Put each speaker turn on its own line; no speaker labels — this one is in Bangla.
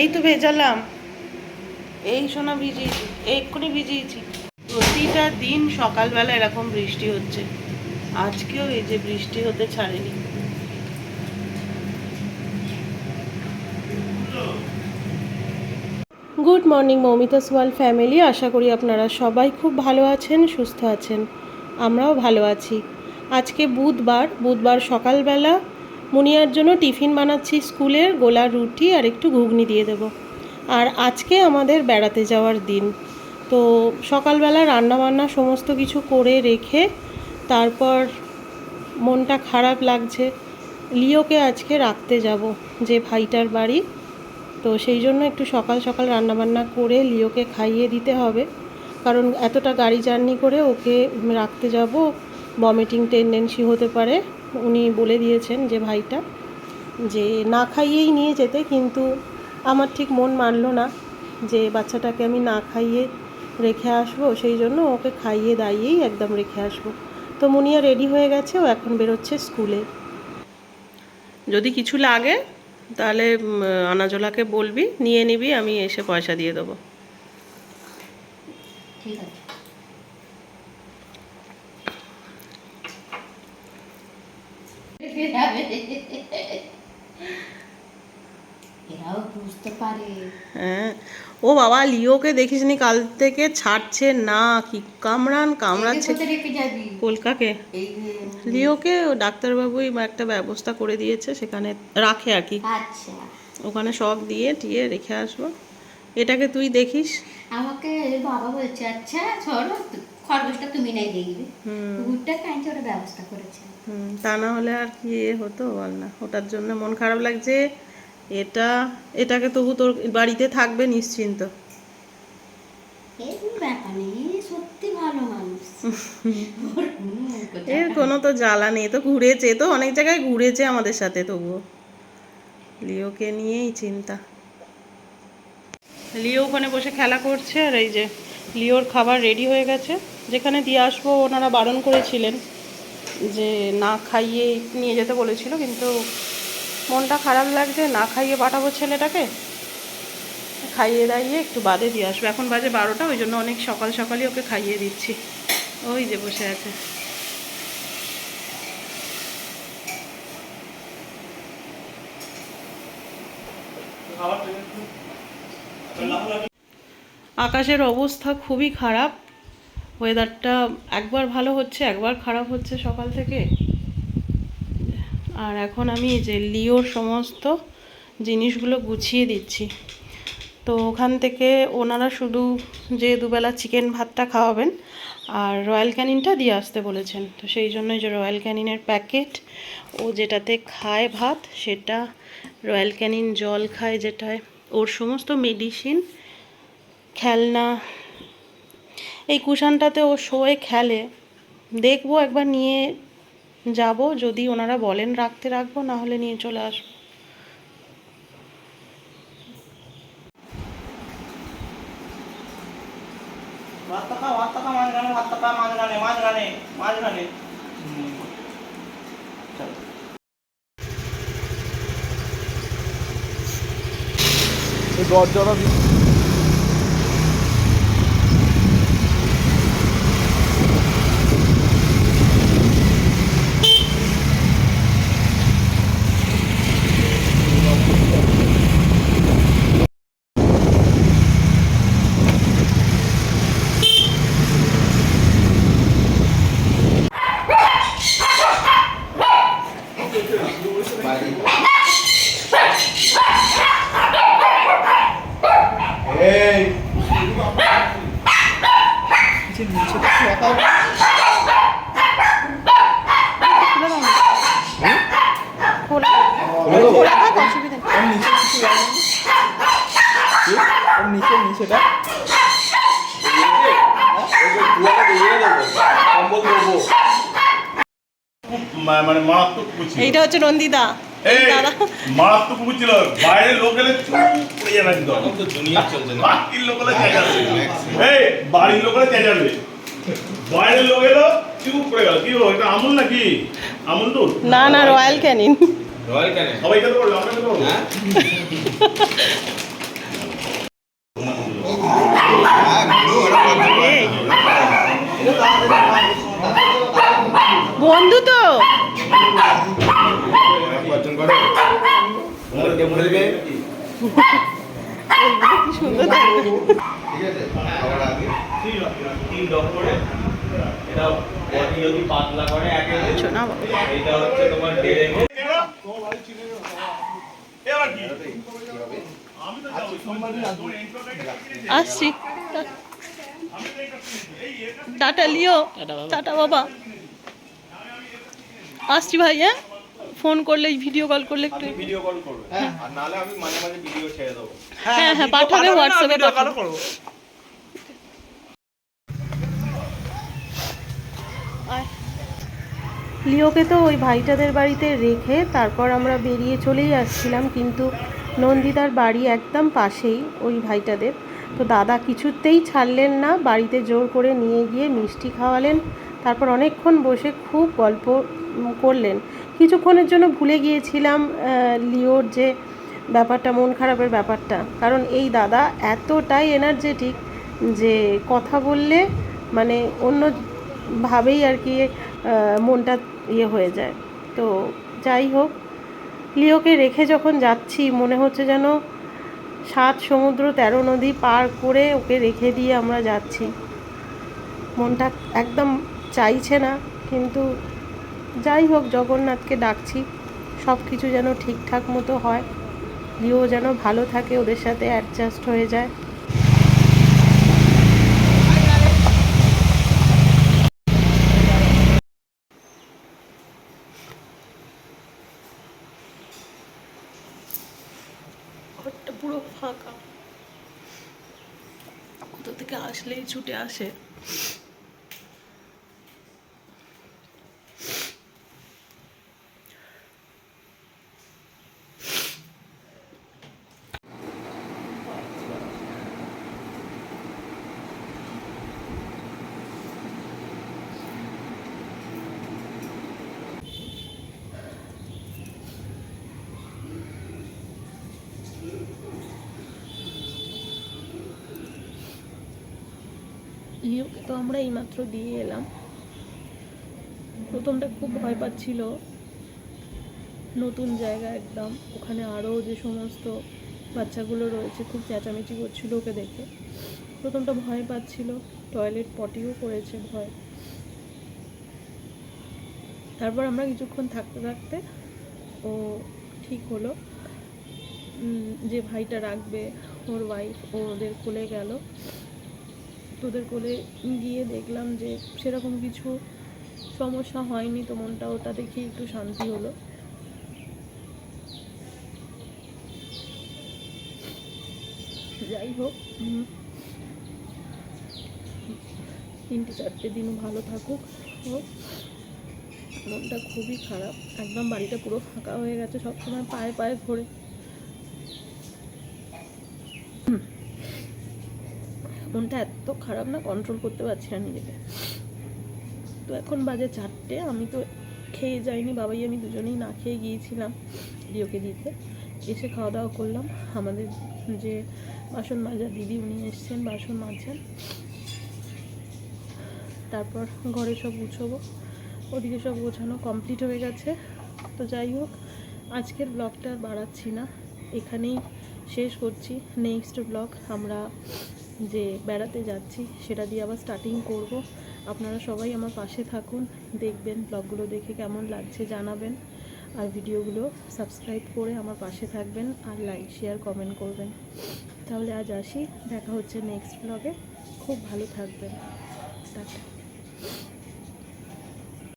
এই তো ভেজালাম। এই সোনা ভিজিয়েছি, এক্ষুনি ভিজিয়েছি। প্রতিটা দিন সকালবেলা এরকম বৃষ্টি হচ্ছে। আজকেও এই যে বৃষ্টি হতে ছাড়েনি। Good morning Moumita's world family. আশা করি আপনারা সবাই খুব ভালো আছেন, সুস্থ আছেন। আমরাও ভালো আছি। আজকে বুধবার বুধবার সকালবেলা মুনিয়ার জন্য টিফিন বানাচ্ছি স্কুলের গোলা রুটি আর একটু ঘুগনি দিয়ে দেবো। আর আজকে আমাদের বেড়াতে যাওয়ার দিন। তো সকালবেলা রান্নাবান্না সমস্ত কিছু করে রেখে তারপর মনটা খারাপ লাগছে। লিওকে আজকে রাখতে যাব, যে ভাইটার বাড়ি। তো সেই জন্য একটু সকাল সকাল রান্নাবান্না করে লিওকে খাইয়ে দিতে হবে। কারণ এতটা গাড়ি জার্নি করে ওকে রাখতে যাব। ভমিটিং টেন্ডেন্সি হতে পারে। উনি বলে দিয়েছেন যে ভাইটা যে না খাইয়েই নিয়ে যেতে, কিন্তু আমার ঠিক মন মানলো না যে বাচ্চাটাকে আমি না খাইয়ে রেখে আসব, সেই জন্য ওকে খাইয়ে দাইয়েই একদম রেখে আসব। তো মুনিয়া রেডি হয়ে গেছে, ও এখন বেরোচ্ছে স্কুলে। যদি কিছু লাগে তাহলে আনাজোলাকে বলবি, নিয়ে নিবি, আমি এসে পয়সা দিয়ে দেবো
ঠিক আছে এরাও বুঝতে পারে।
হ্যাঁ। ও বাবা লিওকে দেখিসনি কাল থেকে? ছাড়ছে না। কি কামড়ান কামড়াচ্ছে। কলকাকে। লিওকে ডাক্তারবাবুই একটা ব্যবস্থা করে দিয়েছে সেখানে রাখে আর কি।
আচ্ছা।
ওখানে সব দিয়ে টিয়ে রেখে আসব। এটাকে তুই দেখিস।
আমাকে বাবা বলছে আচ্ছা চলো খরগোশটা তুমি নাই দেখবে।
হুম।
কুকুরটা কাঁচে ওটা ব্যবস্থা করেছে।
তা না হলে আর কি হতো বল না। ওটার জন্য মন খারাপ লাগছে। এটা এটাকে তবু তোর বাড়িতে থাকবে নিশ্চিন্ত? এর কোনো তো জ্বালা নেই তো ঘুরেছে তো অনেক জায়গায় ঘুরেছে আমাদের সাথে তবুও। লিওকে নিয়েই চিন্তা। লিও ওখানে বসে খেলা করছে আর এই যে লিওর খাবার রেডি হয়ে গেছে। যেখানে দিয়ে আসব ওনারা বারণ করেছিলেন যে না খাইয়ে নিয়ে যেতে বলেছিল কিন্তু মনটা খারাপ লাগছে, না খাইয়ে পাঠাবো ছেলেটাকে? খাইয়ে দাইয়ে একটু বাদে দিয়ে আসব। এখন বাজে বারোটা, ওই জন্য অনেক সকাল সকালই ওকে খাইয়ে দিচ্ছি। ওই যে বসে আছে। আকাশের অবস্থা খুবই খারাপ। ওয়েদারটা একবার ভালো হচ্ছে, একবার খারাপ হচ্ছে সকাল থেকে। আর এখন আমি এই যে লিওর সমস্ত জিনিসগুলো গুছিয়ে দিচ্ছি। তো ওখান থেকে ওনারা শুধু যে দুবেলা চিকেন ভাতটা খাওয়াবেন আর রয়্যাল ক্যানিনটা দিয়ে আসতে বলেছেন। তো সেই জন্যই যে রয়্যাল ক্যানিনের প্যাকেট, ও যেটাতে খায় ভাত, সেটা রয়্যাল ক্যানিন জল খায় যেটায়। ওর সমস্ত মেডিসিন, খেলনা, এই কুশানটাতে ও শোয়ে খেলে। দেখব একবার নিয়ে যাব যদি ওনারা বলেন রাখতে রাখব না হলে নিয়ে চলে আসব।
ভাত টাকা ভাত টাকা মাঝখানে ভাত টাকা মাঝখানে মাঝখানে মাঝখানে দরজাটা এই
খোলা খোলা থাক, অসুবিধা নেই।
ওর নিচে কিছু লাগে না? কি? ওর নিচে নিচেটা।
মানে মারাত্মক কুচি
এইটা হচ্ছে নন্দিতা।
এই মারাত্মক কুচি ছিল। বাইরের লোক এলে পড়ে যাবে একদম।
দুনিয়া চলছে না।
বাকির লোক এলে চেঁচাবে। এই বাড়ির লোক এলে চেঁচাবে। বাইরের লোক এলো চুপ পড়ে গেল। কি হলো? এটা আমুল নাকি? আমুল দুধ
না না রয়্যাল ক্যানিন।
রয়্যাল কেন
সবাই খেতে পারল আমরা খেতে পারব বন্ধু তো।
আসছি। টাটা লিও। টাটা বাবা। আসছি ভাই হ্যাঁ ফোন করলে ভিডিও কল করলে একটু
ভিডিও কল করবে। আর নালে আমি মাঝে মাঝে ভিডিও ছেড়ে দেবো।
হ্যাঁ হ্যাঁ পাঠাবে হোয়াটসঅ্যাপে পাঠাবে। লিওকে তো ওই ভাইটাদের বাড়িতে রেখে তারপর আমরা বেরিয়ে চলেই আসছিলাম কিন্তু নন্দিতার বাড়ি একদম পাশেই ওই ভাইটাদের। তো দাদা কিছুতেই ছাড়লেন না বাড়িতে জোর করে নিয়ে গিয়ে মিষ্টি খাওয়ালেন। তারপর অনেকক্ষণ বসে খুব গল্প করলেন। কিছুক্ষণের জন্য ভুলে গিয়েছিলাম লিওর যে ব্যাপারটা, মন খারাপের ব্যাপারটা। কারণ এই দাদা এতটাই এনার্জেটিক যে কথা বললে মানে অন্য ভাবেই আর কি মনটা ইয়ে হয়ে যায়। তো যাই হোক, লিওকে রেখে যখন যাচ্ছি, মনে হচ্ছে যেন সাত সমুদ্র তেরো নদী পার করে ওকে রেখে দিয়ে আমরা যাচ্ছি। মনটা একদম চাইছে না, কিন্তু যাই হোক, জগন্নাথকে ডাকছি। সব কিছু যেন ঠিকঠাক মতো হয়। লিও যেন ভালো থাকে, ওদের সাথে অ্যাডজাস্ট হয়ে যায়। ঘরটা পুরো ফাঁকা। কোথা থেকে আসলেই ছুটে আসে। লিওকে তো আমরা এইমাত্র দিয়ে এলাম। প্রথমটা খুব ভয় পাচ্ছিল। নতুন জায়গা একদম। ওখানে আরও যে সমস্ত বাচ্চাগুলো রয়েছে, খুব চেঁচামেচি করছিল ওকে দেখে। প্রথমটা ভয় পাচ্ছিল। টয়লেট পটিও করেছে ভয়। তারপর আমরা কিছুক্ষণ থাকতে থাকতে ও ঠিক হলো। যে ভাইটা রাখবে, ওর ওয়াইফ ওদের কোলে গেল। তোদের কোলে গিয়ে দেখলাম যে সেরকম কিছু সমস্যা হয়নি তো মনটা ওটা দেখে একটু শান্তি হলো। যাই হোক তিনটে চারটে দিনও ভালো থাকুক। ও মনটা খুবই খারাপ। একদম বাড়িটা পুরো ফাঁকা হয়ে গেছে, সবসময় পায়ে পায়ে ঘোরে। মনটা এত খারাপ না কন্ট্রোল করতে পারছি না নিজেকে। তো এখন বাজে চারটে, আমি তো খেয়ে যাইনি, বাবাই আমি দুজনেই না খেয়ে গিয়েছিলাম রিওকে দিতে। এসে খাওয়া দাওয়া করলাম। আমাদের যে বাসন মাজা দিদি উনি এসছেন, বাসন মাজছেন। তারপর ঘরে সব গুছোবো। ওদিকে সব গোছানো কমপ্লিট হয়ে গেছে। তো যাই হোক, আজকের ব্লগটা বাড়াচ্ছি না। এখানেই শেষ করছি। নেক্সট ব্লগ আমরা যে বেড়াতে যাচ্ছি, সেটা দিয়ে আবার স্টার্টিং করব। আপনারা সবাই আমার পাশে থাকুন, দেখবেন ব্লগগুলো দেখে কেমন লাগছে, জানাবেন। আর ভিডিওগুলো সাবস্ক্রাইব করে আমার পাশে থাকবেন আর লাইক শেয়ার কমেন্ট করবেন। তাহলে আজ আসি, দেখা হচ্ছে নেক্সট ব্লগে খুব ভালো থাকবেন। টাটা।